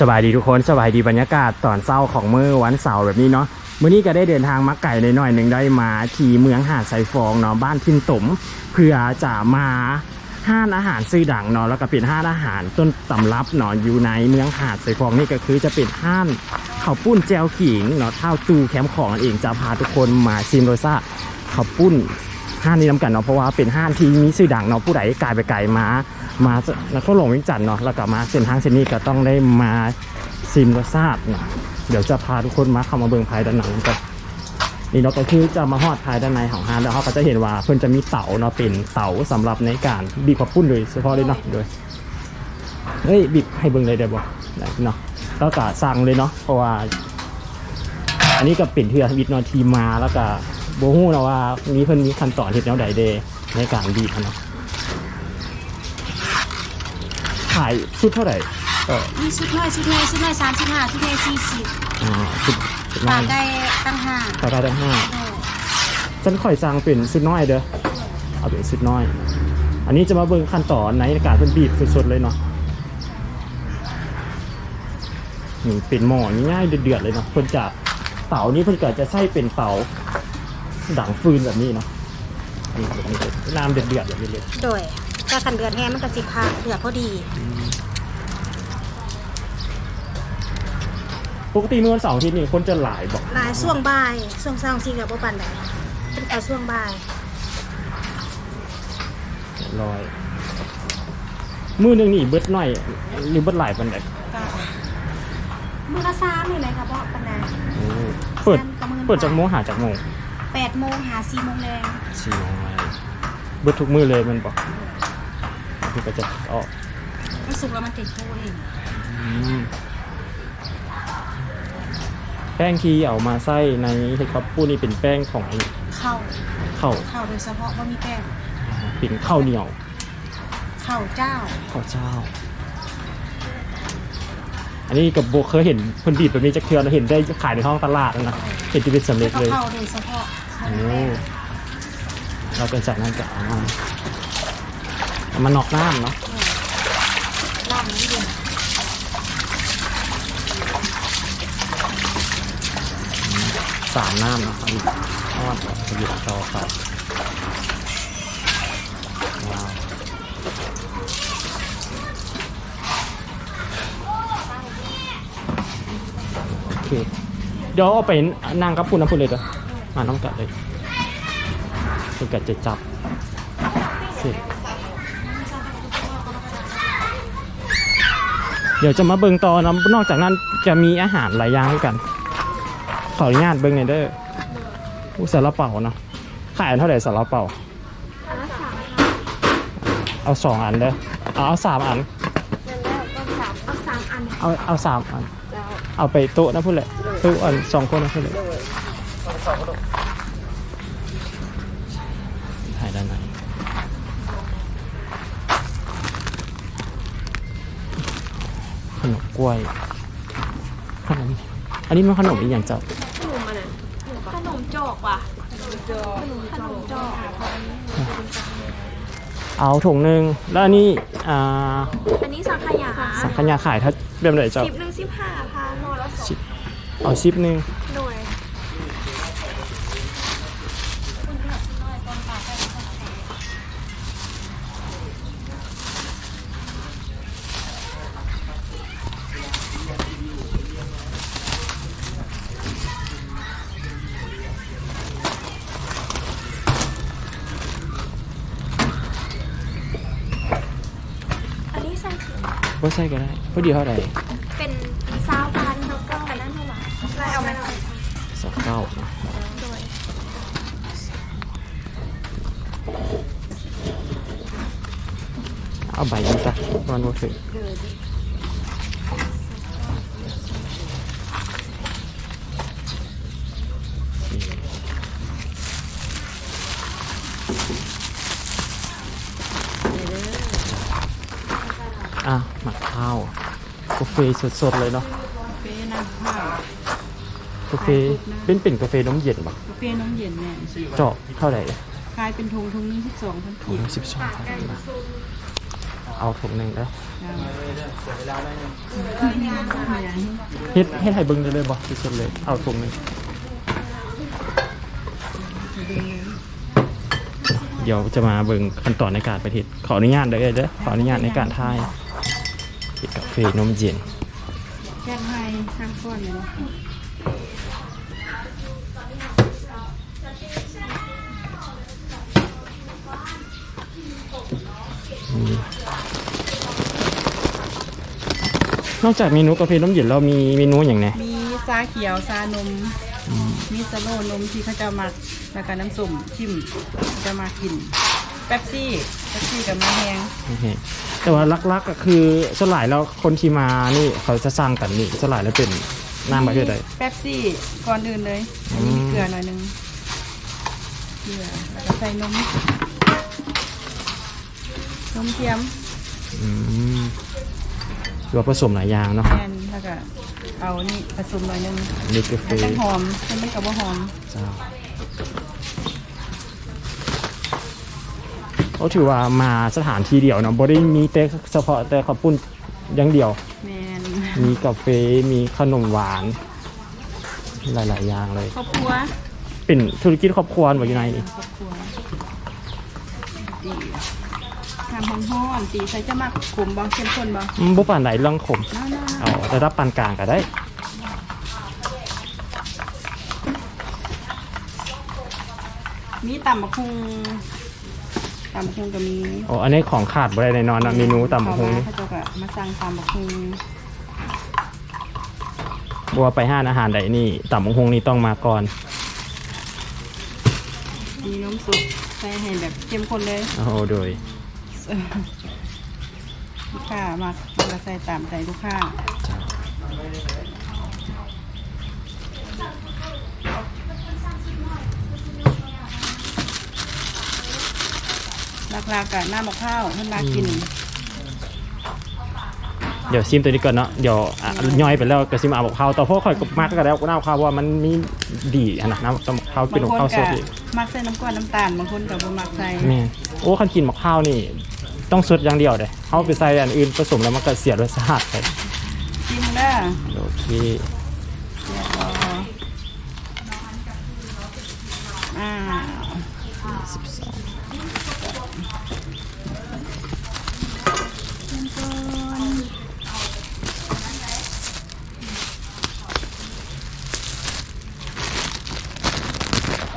สบายดีทุกคนสบายดีบรรยากาศตอนเศร้าของเมื้อวันเสาร์แบบนี้เนาะมื้อนี้ก็ได้เดินทางมาไก่หน่อยหนึ่งได้มาที่เมืองหาดไซฟองเนาะบ้านทินตุ่มเพื่อจะมาห้านอาหารซื่อดังเนาะแล้วก็เป็นห้านอาหารต้นตำรับเนาะอยู่ในเมืองหาดไซฟองนี่ก็คือจะเป็นห้านข้าวปุ้นแจวขิงเนาะเท่าตูแคมป์ของนั่นเองจะพาทุกคนมาชิมรสชาข้าวปุ้น ห้างนี้นำกันเนาะเพราะว่าเป็นห้างที่มีชื่อดังเนาะผู้ใดกายไปไกลมา มาแล้วก็หลงวิงจันเนาะแล้วก็มาเส้นทางเส้นนี้ก็ต้องได้มาซิมรสชาติเนาะเดี๋ยวจะพาทุกคนมาเข้ามาเบิ่งภายด้านในกันนี่เนาะก็คือจะมาฮอดภายด้านในของห้างแล้วเขาก็จะเห็นว่าเพิ่นจะมีเตาเนาะเป็นเตาสำหรับในการบีบข้าวปุ้นโดยเฉพาะเลยเนาะโดยเฮ้ยบีบให้เบิ่งเลยได้บ่ได้เนาะแล้วก็สั่งเลยเนาะเพราะว่า อันนี้ก็เป็นเทือวิทย์เนาะทีมาแล้วก็ บฮู้นะว่ามีเพิ่นมีขั้นตอนเฮ็ดแนวใดเดในการบีบอะเนาะขายชุดเท่าไหร่เออมีชุดน้อยชุดใหญ่ชุดน้อยสามสิบห้าชุดใหญ่สี่สิบอ่าชุดชุดน้ต่าองยได้ตั้งห้าขายได้ทั้งห้าเออฉันข่อยสั่งเป็นชุดน้อยเด้อ เอาเป็นชุดน้อย อันนี้จะมาเบิ่งขั้นตอนในการเป็นบีบสดๆเลยเนาะนี่เป็นหม้อง่ายๆเดือดๆเลยเนาะเพิ่นจะเตานี้เพิ่นก็จะใช้เป็นเตา ดังฟืนแบบนี้เนาะนี่แบบนี้เลยน้ำเดือดๆแบบนี้เลยโดยถ้าคันเดือนแห้งมันก็สิค่ะเดือดพอดี ปกติเมื่อวันเสาร์อาทิตย์นี่คนจะหลายบอกหลายช่วงบ่ายช่วงเช้าสิกับบ่ปานใดเป็นเอาช่วงบ่ายลอยมือหนึงนี่เบิดหน่อยหรือเบิดหลายปันใดก็มื้อละสามนี่แหละค่ะบ่ปานใดโอ้เปิดสามกับมื้อเปิดจากโมงหาจากโมง แปดโมงหาสี่โมงแรงสี่โมงเลยเบิดทุกมือเลยมันบอกคือก็จะออกมันสุกแล้วมันติดโคเองอืมแป้งที่เอามาใส่ในเห็ดข้าวปูนี่เป็นแป้งของไอ้ข้าวข้าวข้าวโดยเฉพาะบ่มีแป้งเป็นข้าวเหนียวข้าวเจ้าข้าวเจ้า อันนี้กับโบเคยเห็นเพิ่นบีบแบบนี้จะเทือนเห็นได้ขายในห้องตลาดแล้วนะเห็นที่เป็นสำแล้เร็วจก็เลยข้าวโดยเฉพาะข้าวโอ้แป้ง เราเป็นจากนั้นจะเอามาเอามานอกน้ำเนาะล่างนี้เย็นสามน้ำนาะอีกทอดสยิบจอครับว้าวโอเคเดี๋ยวเอาไปนั่งกับคุณน้ำพุนเลยเด้อ มาน้องกัดเลยคุณกัดจะจับเสร็จเดี๋ยวจะมาเบิ่งต่อนะนอกจากนั้นจะมีอาหารหลายอย่างด้วยกัน ขออนุญาตเบิ่งหน่อยเด้ออู้สาลาเป่าเนาะขายอันเท่าไหร่สาลาเป่าเอาสองอันเด้อเอาเอาสามอันเอาสามอันเอาเอาสามอัน เอาไปโต๊ะนะพูดเลยโต๊ะอันสองคนนะพูดเลยถ่าย ขนมกล้วยขนมอันนี้มันขนมอีกอย่างเจ้าขนมจอกว่ะขนมจอกเอาถุงหนึ่งแล้วอันนี้อ่าอันนี้สังขยาสังขยาขายถ้าแบบไหนเจ้าสิบหนึ่งสิบห้าพันหน่อยละสองชิปเอาชิปหนึ่ง หน่วย อันนี้ใส่ถุง ว่า ใช่ก็ได้พอดีเท่าไหร่เป็นซาวพันแล้วก็อันนั้นเท่าไหร่ได้เอาไหมสองเก้าเอาใบนี้จ้ะมันวันถึงอะหมักข้าวกาแฟสดๆเลยเนาะกาแฟน้ำข้าวกาแฟเป็นเป็นกาแฟน้ำเย็นปะกาแฟน้ำเย็นเนี่ยเจาะเท่าไหร่ขายเป็นถุงถุงหนึงสิบสองพันถุงกีบสิบสองพันบาทเอาถุงหนึ่งเด้อเจ้าเฮ็ดเฮ็ดให้เบิ่งได้เลยบ่ที่สุดเลย เอาถุงหนึงเดี๋ยวจะมาเบิ่งขั้นตอนในการไปเฮ็ดขออนุญาตเด้อเด้อขออนุญาตในการถ่าย เฮ็ดกาแฟนมเย็นแจ้งให้ทางก้อนเลยเนาะนอกจากเมนูกาแฟนมเย็นเรามีเมนูอย่างไงมีซาเขียวซานมมีสโลนมที่เขาจะมาแล้วก็น้ำส้มชิมจะมากิน แป๊บซี่แป๊บซี่กับมาแห้งโอเค แต่ว่าลักๆก็คือส่วนหลายแล้วคนที่มานี่เขาจะสั่งกันนี่ส่วนหลายแล้วเป็นน้ำประเภทใดแป๊บซี่ก่อนอื่นเลยอันนี้มีเกลือหน่อยหนึงเกลือแล้วก็ใส่นมนมเทียมอืมหรือว่าผสมหลายอย่างเนาะแอนแล้วก็เอานี่ผสมหน่อยหนึงนี่กาแฟให้มันหอมให้มันกับว่าหอม เจ้า เขาถือว่ามาสถานที่เดียวเนาะบ่ได้มีแต่เฉพาะแต่ข้าวปุ้นอย่างเดียว แมนมีกาแฟมีขนมหวาน หลาย ๆ อย่างเลย ครอบครัวเป็นธุรกิจครอบครัวบ่อยู่ในนี่ครอบครัวดีทำห้อนๆตีใส่จะมักขมบ่เข้มข้นบ่อืมบ่ปานใดเรื่องขมน่าเอาระดับปานกลางก็ได้ๆมีตำบักฮุง ตำบักฮุงก็มีโอ้อันนี้ของขาดบ่ได้แน่นอนนะเมนูตำบักหุ่งนี่เขาเจะก็มาสั่งตำบักฮุงบัวาไปห้านอาหารใดนี่ตำบักหุ่งนี่ต้องมาก่อน มีน้ำซุปใส่ให้แบบเข้มข้นเลย โอ้โหโดย ลูกค้ามากเราก็ใส่ตามใจลูกค้า ราคากับหน้าหมกข้าวเพิ่นมากิน เดี๋ยวซิมตัวนี้ก่อนเนาะเดี๋ยวอะย่อยไปแล้วก็ซิมเอาบอกข้าวต่อเพราะข่อยก็มากก็แล้วก็น่าเอาข้าวเพราะว่ามันมีดีอันนะน้ำต้มข้าวกินบางของคนข้าวสก็ดอีกมักใส่น้ำก้อนน้ำตาลบางคนก็บ่มักใส่แม่นโอ้คันกินหมกข้าวนี่ ต้องสดอย่างเดียวเลยเขาไปใส่อันอื่นผสมแล้วมันก็เสียรสชาติไปชิมเด้อโอเค เดี๋ยวรออ้าว สิบสอง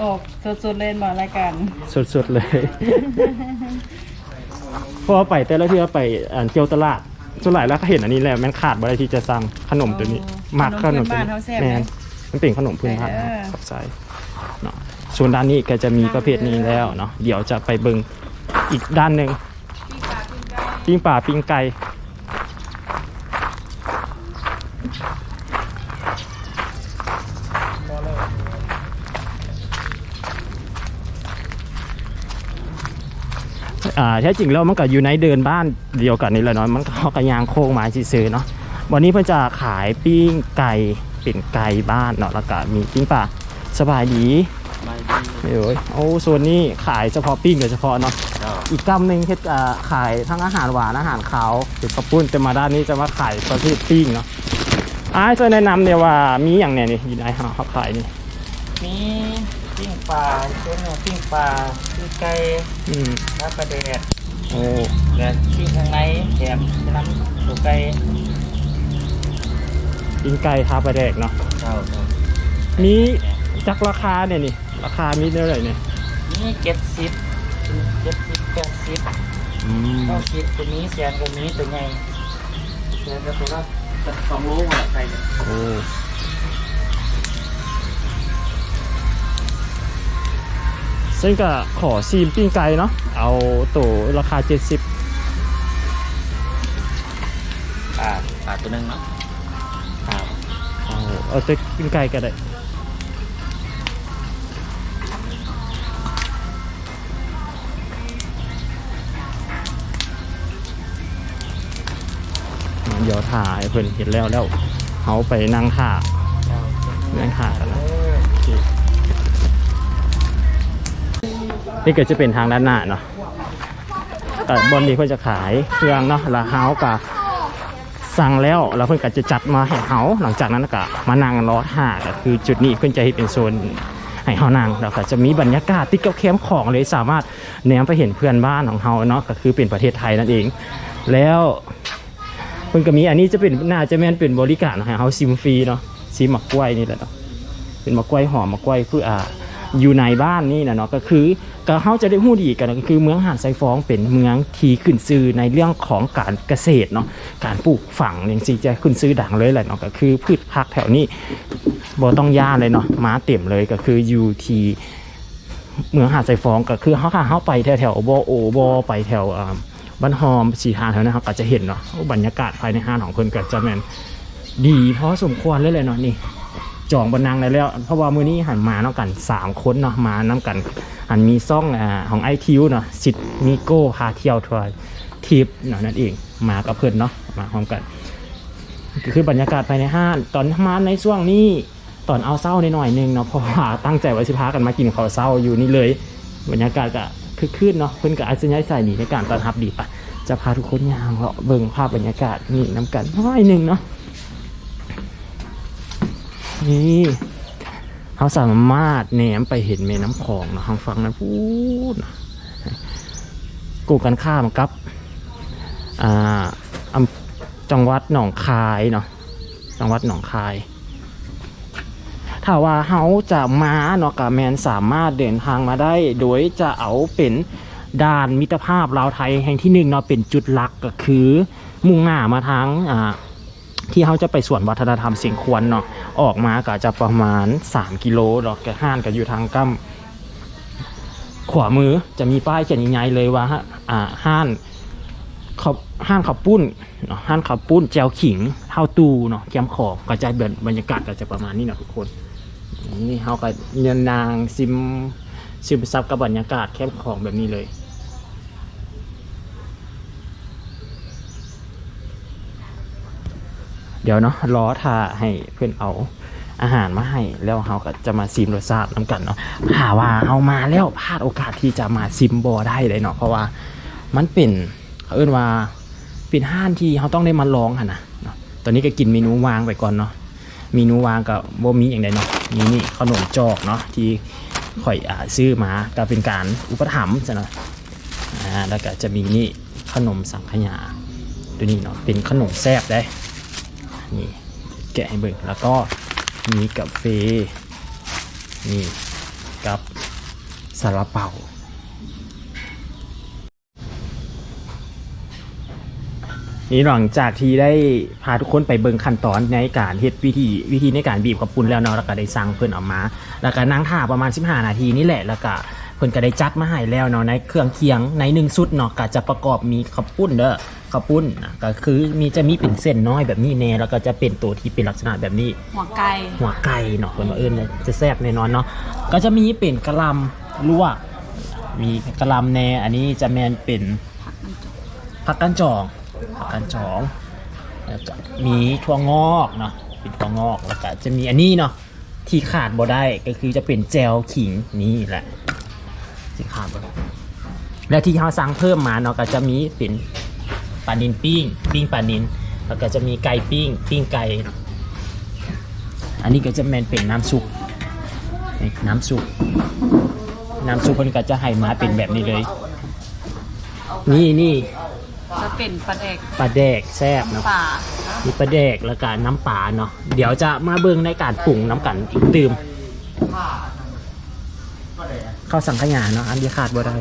ออกสดๆเลยบ่รายการสดๆเลย เพราะว่าไปแต่ละเที่ยวไปอ่านเที่ยวตลาดส่วนหลายแล้วก็เห็นอันนี้แหละมันขาดบ่ได้ที่จะสั่งขนมตัวนี้มากขนมตัวนี้แม่นมันเป็นขนมพื้นบ้านครับขอบใจเนาะส่วนด้านนี้ก็จะมีประเภทนี้แล้วเนาะเดี๋ยวจะไปเบิงอีกด้านหนึ่งปิ้งป่าปิ้งไก่ อ่าแท้จริงแล้วมันก็อยู่ในเดินบ้านเดียวกันนี่แหละเนาะมันก็เขากระยางโค้งมาซื้อๆเนาะวันนี้เพื่อจะขายปิ้งไก่เป็นไก่บ้านเนาะแล้วก็มีปิ้งป่าสบายดีเอ้ยโอ้ส่วนนี้ขายเฉพาะปิ้งโดยเฉพาะเนาะอีกกำหนึ่งเฮ็ดอ่าขายทั้งอาหารหวานอาหารขาวเป็นกระปุ้นแต่มาด้านนี้จะมาขายประเภทปิ้งเนาะอ้ายช่วยแนะนำเนี่ยว่ามีอย่างเนี่ยนี่อยู่ในหาเขาขายนี่มี ปิ้งปลาเจ้าเนื้อปิ้งปลาปิ้งไก่อืมแล้วก็เด็ดโอ้และปิ้งข้างในแถมน้ำตัวไก่ปิ้งไก่ทาปลาแดกเนาะเจ้าเจ้ามีจักราคาเนี่ยนี่ ราคามีเท่าไหร่เนี่ยนี่เจ็ดสิบเจ็ดสิบแปดสิบอืมเก้าสิบตัวนี้แสนตัวนี้ตัวใหญ่แสนก็ตัวละสองโลกว่าไก่เนี่ย ซึ่งก็ขอซีมปิ้งไก่เนาะเอาตัวราคา 70ปลาปลาตัวหนึงเนาะครับเอาเอาแต่ปิ้งไก่ก็ได้เดี๋ยวถ่ายเพิ่นเห็นแล้วแล้วเขาไปนั่งถ่าเจ้านั่งถ่ากันเอนะอ นี่ก็จะเป็นทางด้านหน้าเนาะก็บนนี้เพิ่นจะขายเครื่องเนาะล้วเฮาก็สั่งแล้วแล้วเพิ่อนก็จะจัดมาให้เฮาหลังจากนั้นก็มานั่งรอท่าก็คือจุดนี้เพิ่อนจะให้เป็นโซนให้เฮานั่งแล้วก็จะมีบรรยากาศติดกับแคมของเลยสามารถแนมไปเห็นเพื่อนบ้านของเฮาเนาะก็คือเป็นประเทศไทยนั่นเอง แล้วเพิ่อนก็มีอันนี้จะเป็นน่าจะแม่นเป็นบริการให้เฮาซิมฟรีเนาะซิมหมักกล้วยนี่แหละเนาะเป็นมะกล้วยหอมมะกล้วยคืออ่าอยู่ในบ้านนี่นะเนาะก็คือ ก็เขาจะได้หู้ดีกันก็คือเมืองหาดไซฟองเป็นเมืองที่ขึ้นซื้อในเรื่องของการเกษตรเนาะการปลูกฝังอย่างที่จะขึ้นซื้อดังเลยแหละเนาะก็คือพืชผักแถวนี้บ่ต้องย่าเลยเนาะมาเต็มเลยก็คืออยู่ที่เมืองหาดไซฟองก็คือเขาค่ะเขาไปแถวแถวๆบโอบไปแถวบ้านหอมสีทานแถวนั้นเขาก็จะเห็นเนาะบรรยากาศภายในห้างของเพิ่นก็จะแมนดีเพราะสมควรเลยเลยเนาะนี่ จองบนนางได้แล้ว เพราะว่ามือนี้หันมาเนาะกัน 3 คนเนาะมาน้กันหันมีซ่องอ่าของไอทิวเนาะสิทธิ์มีโก้พาเที่ยวทัวร์ทิปเนาะนั่นเองมากับเพื่อนเนาะมาพร้อมกันคือบรรยากาศภายในห้างตอนมาในช่วงนี้ตอนเอาเศร้าในหน่อยนึงเนาะเพราะว่าตั้งใจไว้สิพากันมากินข้าวเศร้าอยู่นี่เลย บรรยากาศก็คึกคืนเนาะเพื่อนกับอาจจะย้ายใส่ดีในการต้อนรับดีปะจะพาทุกคนย่างเลาะเบิ่งภาพบรรยากาศนี่น้ำกันน้อยหนึ่งเนาะ นี่เขาสามารถแหนมไปเห็นแม่น้ำคลองนะทางฝั่งนั้นพูดนะกูกันข้ามกับอ่าอำจังหวัดหนองคายเนาะจังหวัดหนองคาย ถ้าว่าเขาจะมาเนาะกับแมนสามารถเดินทางมาได้ โดยจะเอาเป็นด่านมิตรภาพลาวไทยแห่งที่หนึ่งเนาะเป็นจุดหลักก็คือ มุ่งหน้ามาทางอ่าที่เขาจะไปสวนวัฒนธรรมเสียงควรเนาะ ออกมาก็จะประมาณ 3 กิโลดอกแกห้านก็อยู่ทางกั้มขวามือจะมีป้ายเขียนใหญ่ๆเลยว่าอ่าห้านขับห้านขับปุ้นเนาะห้านขับปุ้นแจวขิงเท่าตูเนาะแกมขอบก็จะเดินบรรยากาศก็จะประมาณนี้เนาะทุกคนนี่เขาก็เนียนนางซิมซิมซับกับบรรยากาศแคมป์ของแบบนี้เลย เดี๋ยวเนาะรอท่าให้เพื่อนเอาอาหารมาให้แล้วเขาก็จะมาซิมรสชาติน้ำกันเนาะหาว่าเอามาแล้วพลาดโอกาสที่จะมาซิมบอได้เลยเนาะเพราะว่ามันเป็นเขาเอื้นว่าเป็นห้านที่เขาต้องได้มาลองค่ะนะตอนนี้ก็กินเมนูวางไปก่อนเนาะเมนูวางกับโบมีอย่างใดเนาะมีนี่ขนมจอกเนาะที่ข่อยอ่าซื้อมาก็เป็นการอุปถัมภ์จ้ะเนาะอ่าแล้วก็จะมีนี่ขนมสังขยาตัวนี้เนาะเป็นขนมแซ่บได้ นี่แกะให้เบิ่งแล้วก็มีกาแฟนี่กับซาลาเปานี่หลังจากที่ได้พาทุกคนไปเบิ่งขั้นตอนในการเฮ็ดวิธีวิธีในการบีบกับปุ้นแล้วเนาะแล้วก็ได้สั่งเพิ่อนออกมา แล้วก็นั่งท่าประมาณ 15 นาทีนี่แหละแล้วก็เพิ่อนก็ได้จัดมาให้แล้วเนาะในเครื่องเคียงในหนึ่งชุดเนาะก็จะประกอบมีข้าวปุ้นเด้อ ข้าวปุ้นนะก็คือมีจะมีเป็นเส้นน้อยแบบนี้แน่แล้วก็จะเป็นตัวที่เป็นลักษณะแบบนี้ หัวไก่หัวไก่เนาะคนมาเอิญจะแซ่บแน่นอนเนาะก็จะมีเป็นกะหลำลวกมีกะหลำแหน่อันนี้จะแมนเป็นผักกันจองผักกันจองแล้วก็มีถั่วงอกเนาะเป็นถั่วงอกแล้วก็จะมีอันนี้เนาะที่ขาดบ่ได้ก็คือจะเป็นแจวขิงนี่แหละที่ขาดบ่ได้แล้วที่เขาสั่งเพิ่มมาเนาะก็จะมีเป็น ปลานินปิ้ง ปิ้งปลานิน แล้วก็จะมีไก่ปิ้ง ปิ้งไก่เนาะอันนี้ก็จะแมนเป็นน้ำซุปนี่น้ำซุป น้ำซุปมันก็จะให้มาเป็นแบบนี้เลย นี่นี่จะเป็นปลาแดกปลาแดกแซ่บเนาะป่ามีปลาแดกแล้วก็น้ำปลาเนาะ เดี๋ยวจะมาเบิ่งในการปรุงน้ำกันอีกตื่มข้าวสังขยาเนาะอันที่ขาดบ่ได้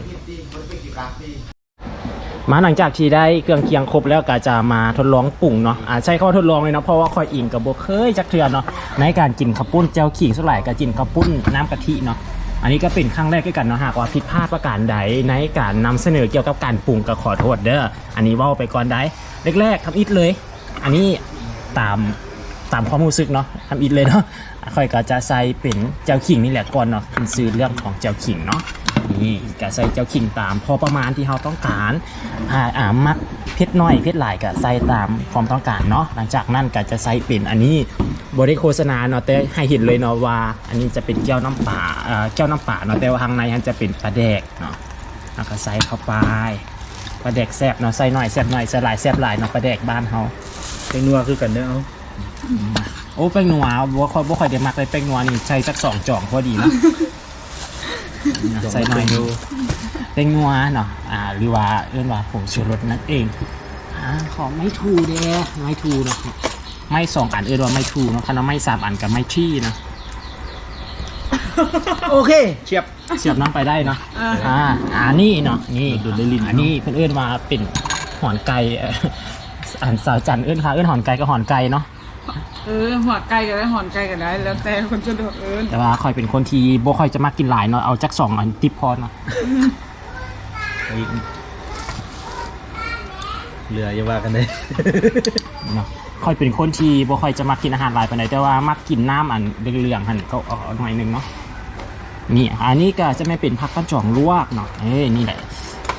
มาหลังจากที่ได้เครื่องเคียงครบแล้วก็จะมาทดลองปรุงเนาะอ่าใช้คำว่าทดลองเลยเนาะเพราะว่าคอยอิงกับโบเคยจักเทือนเนาะในการกินข้าวปุ้นเจียวขิงสลายกับกินข้าวปุ้นน้ำกะทิเนาะอันนี้ก็เป็นครั้งแรกด้วยกันเนาะหากว่าผิดพลาดประการใดในการนำเสนอเกี่ยวกับการปรุงก็ขอโทษเด้ออันนี้ว่าไปก่อนได้แรกๆทำอิดเลย อันนี้ตามตามความรู้สึกเนาะทำอิดเลยเนาะค่อยก็จะใส่เป็นเจียวขิงนี่แหละก่อนเนาะเป็นซื้อเรื่องของเจียวขิงเนาะ นี่ก็ใส่เจ้าขิงตามพอประมาณที่เราต้องการอ่าอ่ามักเผ็ดน้อยเผ็ดหลายก็ใส่ตามความต้องการเนาะหลังจากนั้นก็จะใส่เป็นอันนี้บริโฆษณาเนาะแต่ให้เห็นเลยเนาะว่า อันนี้จะเป็นแก้วน้ำป่าเอ่อแก้วน้ำป่าเนาะแต่ว่าข้างในมันจะเป็นปลาแดกเนาะแล้วก็ใส่เข้าไปปลาแดกแซ่บเนาะใส่หน่อยแซ่บหน่อยใส่หลายแซ่บหลายเนาะปลาแดกบ้านเฮาเป็นนัวคือกันเด้อเอาโอ้แป้งนัวบ่ค่อยบ่ค่อยได้มักเลยแป้งนัวนี่ใส่สักสองจ่องพอดีเนาะ ใส่หน่อยดูแป้งนัวเนาะอ่าหรือว่าเอื้อนว่าผงชูรสนั่นเองอ่าขอไม่ทูเด้ไม่ทูเนาะไม่สองอันเอื้อนว่าไม่ทูเนาะคันว่าไม่สามอันกับไม่ที่เนาะโอเค เชียบเสียบน้ำไปได้เนาะอ่าอันนี้เนาะนี่ดูดลิ้นอันนี้เพื่อนเอื้อนมาเป็นหอนไก่เอ่ออันสาวจันเอื้อนค่ะเอื้อนหอนไก่ก็หอนไก่เนาะ เออหัวไก่ก็ได้หอนไก่ก็ได้ แล้วแต่คนจะเลือกเอินแต่ว่าคอยเป็นคนที่บ่ค่อยจะมากินหลายเนาะเอาจักสองอันติบพอเนาะเหลืออย่าว่ากันเลยเนาะคอยเป็นคนที่บ่ค่อยจะมากินอาหารหลายปานใดแต่ว่ามักกินน้ำอันเหลืองๆหันก็เอาหน่อยหนึงเนาะนี่อันนี้ก็จะไม่เป็นผักกระจ่องลวกเนาะเอ้ยนี่แหละ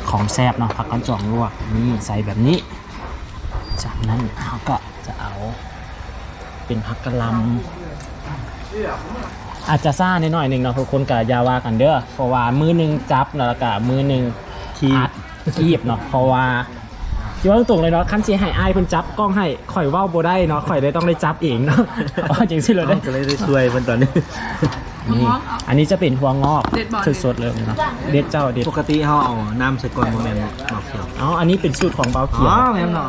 ของแซ่บเนาะผักกระจ่องลวกนี่ใส่แบบนี้ จากนั้นเราก็จะเอา เป็นผักกะหล่ำอาจจะซ่านิดหน่อยหนึ่งเนาะทุกคนกับยาว่ากันเด้อเพราะว่ามือหนึ่งจับเนาะแล้วก็มือหนึ่งคีบอัดคีบเนาะเพราะว่าที่ว่าตรงๆเลยเนาะคันสีให้อายเพิ่นจับกล้องให้ข่อยเว้าบ่ได้เนาะข่อยได้ต้องได้จับเองเนาะอ๋อจังซี่เลยได้ก็เลยได้ช่วยมันตอนนี้ นี่ อันนี้จะเป็นหัวงอกเด็ดบอลสดๆเลยเนาะเด็ดเจ้าเด็ดปกติเขาเอาน้ำใส่ก้อนโมเมนต์มาเขียวอ๋ออันนี้เป็นสูตรของเบาอ๋เขียวอแม่นหนอ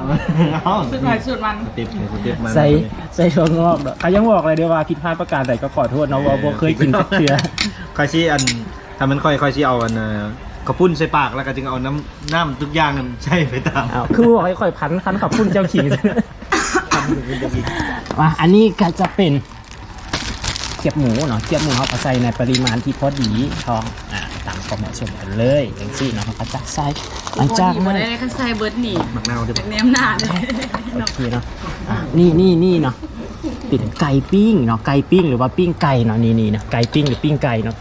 เอาสุดท้ายสุดมันสเต็ปสเต็ปมันใส่ใส่หัวงอกเนาะเขายังบอกเลยเด้อว่าผิดพลาดประการใดก็ขอโทษเนาะว่าบ่เคยกินสักเทื่อค่อยชี้อันถ้ามันค่อยค่อยชี้เอาอันเอ่อกระปุ้นใส่ปากแล้วก็จึงเอาน้ำน้ำทุกอย่างนั้นใช่ไปตามอ้าวคือบอกให้ข่อยพันคันขับพุ่นเจ้าขิงมาอันนี้ก็จะเป็น เกียบหมูเนาะเกียบหมูเขาก็ใส่ในปริมาณที่พอดีทองอ่าตามความเหมาะสมกันเลยอย่างซี่เนาะเขาก็จะใส่หลังจากบ่นั้น ได้คันใส่เบิร์ดนี่หมักเน่าเดี๋ยวจากแนมหน้าเลยโอเคเนาะอะนี่นี่นี่เนาะเป็นไก่ปิ้งเนาะ ไก่ปิ้งหรือว่าปิ้งไก่เนาะ นี่นี่นะไก่ปิ้งหรือปิ้งไก่เนาะ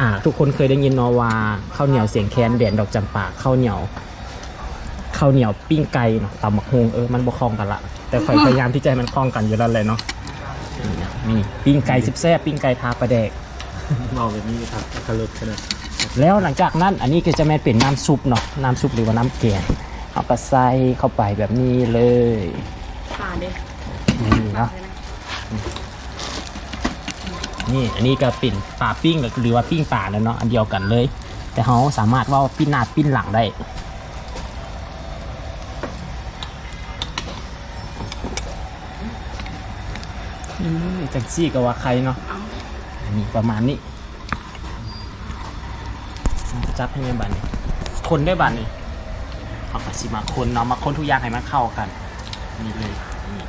อ่า ทุกคนเคยได้ยินเนาะว่าข้าวเหนียวเสียงแคนแดนดอกจำปาข้าวเหนียวข้าวเหนียวปิ้งไก่เนาะตำบักฮงเออ มันบ่คล้องกันละ แต่ข่อยพยายามที่จะให้มันคล้องกันอยู่แล้วเลยเนาะ นี่นะนี่ปิ้งไก่สิบแซ่บปิ้งไก่ทาปลาแดกเมาแบบนี้ครับคารุขนาดแล้วหลังจากนั้นอันนี้ก็จะแม่นเป็นน้ำซุปเนาะน้ำซุปหรือว่าน้ำแกงเอาก็ใส่เข้าไปแบบนี้เลยป่าเด้นี่เนาะนี่อันนี้ก็เป็นปลาปิ้งหรือว่าปิ้งปลาแล้วเนาะอันเดียวกันเลย แต่เขาสามารถว่าปิ้งหน้าปิ้งหลังได้ จังซี่ก็ว่าใครเนาะอันนี้ประมาณนี้ จับให้แม่บันนี่คนได้บันนี่เอากระสิมาคนเนาะมาคนทุกอย่างให้มันเข้ากันนี่เลยนี่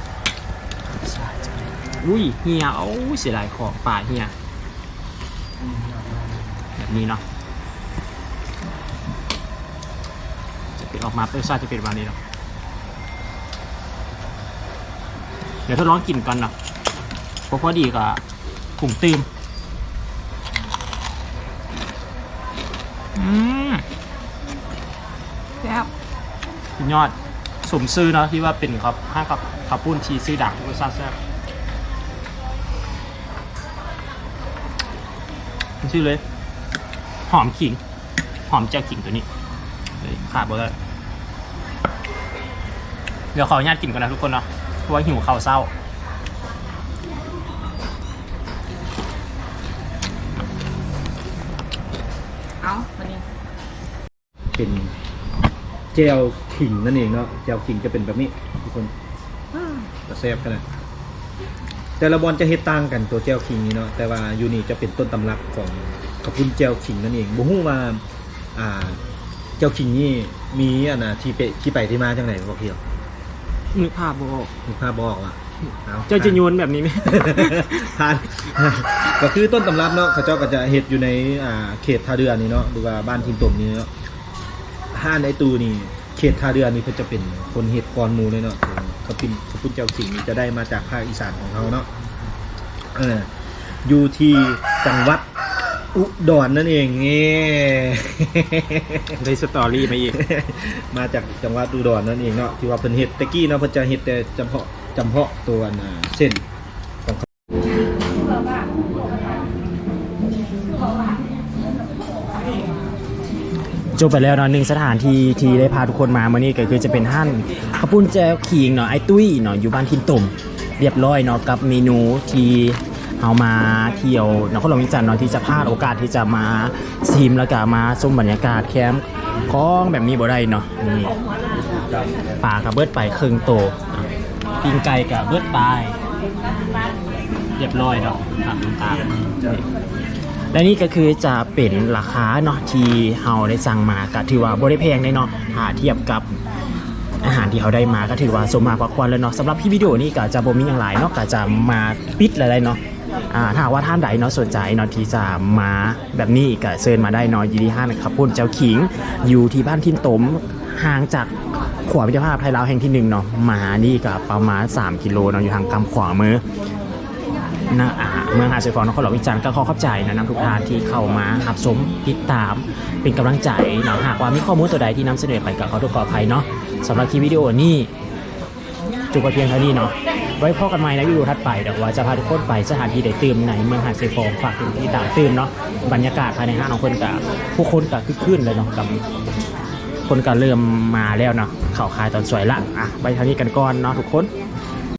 ใช่ใช่อุ้ยเฮียโอ้ยเสียดายของป่าเฮียแบบนี้เนาะจะเป็นออกมาเป็นรสชาติจะเป็นประมาณนี้เนาะเดี๋ยวทดลองกินก่อนเนาะ เพราะพอดีกับกลุ่มตืมอืมแซ่บสุดยอดสมซื้อเนาะที่ว่าเป็นครับห้างกับขับปุ้นทีซื้อดังรสชาติแซ่บชื่อเลย หอมขิง หอมแจ่วขิงตัวนี้เลยขาดบ่ได้เดี๋ยวขออนุญาตกินก่อนนะทุกคนเนาะเพราะว่าหิวข้าวเศร้า เป็นเจลขิงนั่นเองเนาะเจลขิงจะเป็นแบบนี้ทุกคนจะแซ่บขนาดแต่ละบอลจะเฮ็ดต่างกันตัวเจลขิงนี้เนาะแต่ว่ายูนี่จะเป็นต้นตำรับของขอบคุณเจลขิงนั่นเองบ่ฮู้ว่าอ่าเจลขิงนี่มีอันน่ะที่ไปที่ไปที่มาจังไหนบอกเพียวนึกภาพบ่ออกมีภาพบอกว่าเจ้าจะโยนแบบนี้ไหมทานก็คือต้นตำรับเนาะเขาเจ้าก็จะเฮ็ดอยู่ในอ่าเขตท่าเรือนี่เนาะหรือว่าบ้านทินตมนี่เนาะ ห้านไอตูนี่เขตท่าเรือนี่เพิ่นจะเป็นคนเฮ็ดก่อนหมู่เลยเนาะเขาเป็นเขาพุทธเจ้าสิงห์นี่จะได้มาจากภาคอีสานของเขาเนาะเอออยู่ที่จังหวัดอุดรนั่นเองเงี้ได้สตอรี่มาอีก มาจากจังหวัดอุดรนั่นเองเนาะที่ว่าเพิ่นเฮ็ดตะกี้เนาะเพิ่นจะเฮ็ดแต่จำเพาะจำเพาะตัวน่ะเส้น จบไปแล้วเนาะหนึ่งสถานที่ที่ได้พาทุกคนมาเมื่อนี้ก็คือจะเป็นห้านข้าวปุ้นแจวขิงเนาะไอ้ตุ้ยเนาะอยู่บ้านทินตุ่มเรียบร้อยเนาะกับเมนูที่เอามาเที่ยวนครหลวงจันทร์เนาะที่จะพลาดโอกาสที่จะมาชิมแล้วก็มาชมบรรยากาศแคมป์ของแบบนี้บ่ได้เนาะนี่ปลากระเบิดไปครึ่งโตปิ้งไก่กับเบิดไปเรียบร้อยเนาะตามตาม และนี่ก็คือจะเป็นราคาเนาะที่เฮาได้สั่งมาก็ถือว่าบ่ได้แพงเลยเนาะหาเทียบกับอาหารที่เขาได้มาก็ถือว่าสมมาพระควรแล้วเนาะสำหรับพี่วิดีโอนี้ก็จะบ่มีอย่างไรเนาะก็จะมาปิดอะไรเนาะอ่าถ้าว่าท่านใดเนาะสนใจเนาะที่จะมาแบบนี้ก็เชิญมาได้เนาะยินดีห้านะครับพุ่นเจ้าขิงอยู่ที่บ้านทินตมห่างจากขวาวิทยาภาพไทยลาวแห่งที่หนึ่งเนาะมานี่ก็ประมาณ 3 กิโลเนาะอยู่ทางกำขวามือ นะเมืองหาดสายฟองนครหลวงวิจารณ์ก็ขอขอบใจนะนำทุกท่านที่เข้ามาหับสมติดตาม เป็นกำลังใจนะหากว่ามีข้อมูลตัวใดที่นำเสนอไปก็ขอโทษขออภัยเนาะสำหรับคลิปวิดีโอนี้จบไปเพียงเท่านี้เนาะไว้พอกันใหม่ในวิดีโอถัดไปเดี๋ยวว่าจะพาทุกคนไปสถานที่ใดตื่มในเมืองหาดสายฟองฝากถึงที่ต่างตื่มเนาะบรรยากาศภายในห้างของคนกับผู้คนกับคึกคืนเลยเนาะกับคนก็เริ่มมาแล้วเนาะเข่าคายตอนสวยละอะไปท่านี้กันก่อนเนาะทุกคน